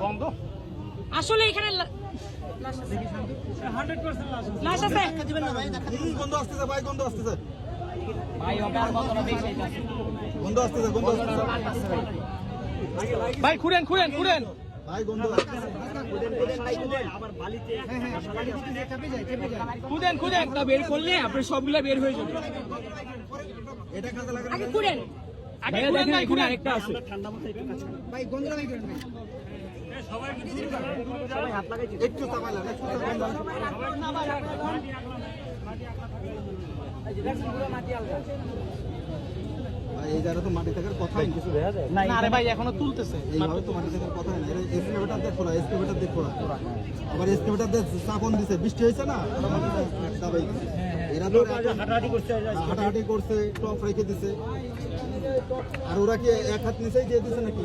বন্ধ। আসলে এখানে লা- হান্ড্রেড পার্সেন্ট লাশ লাশ আছে? গন্ধ আসতেছে ভাই গন্ধ আসতেছে। গন্ধ আসতেছে গন্ধ আসতেছে। ভাই। খুঁড়েন খুঁড়েন খুঁড়েন। ভাই গন্ধ আসতেছে আবার বালিতে খুঁড়েন খুঁড়েন। তা বের করলে আপনার সবগুলা বের হয়ে যাবে। এটা কাজে একটু কাজ করেন সবাই হাত লাগাইছে একটু চাপাইলা একটু চাপাইলা ভাই এই জায়গা তো মাটি থাকার কথাই কিছু দেখা যায়? না রে ভাই এখনও তুলতেছে। এইভাবে তো মাটি থাকার কথাই না এসকেভেটার দেখো না এসকেভেটার দেখো না আবার এসকেভেটার দিয়ে চাপন দিছে। বৃষ্টি হয়েছে না? মাটি দাবাই এরা তো হাঁটাহাঁটি করতে হাঁটাহাঁটি করছে টপ রেখে দিছে। আর ওরা কি এক হাত নিচেই দিয়ে দিছে নাকি?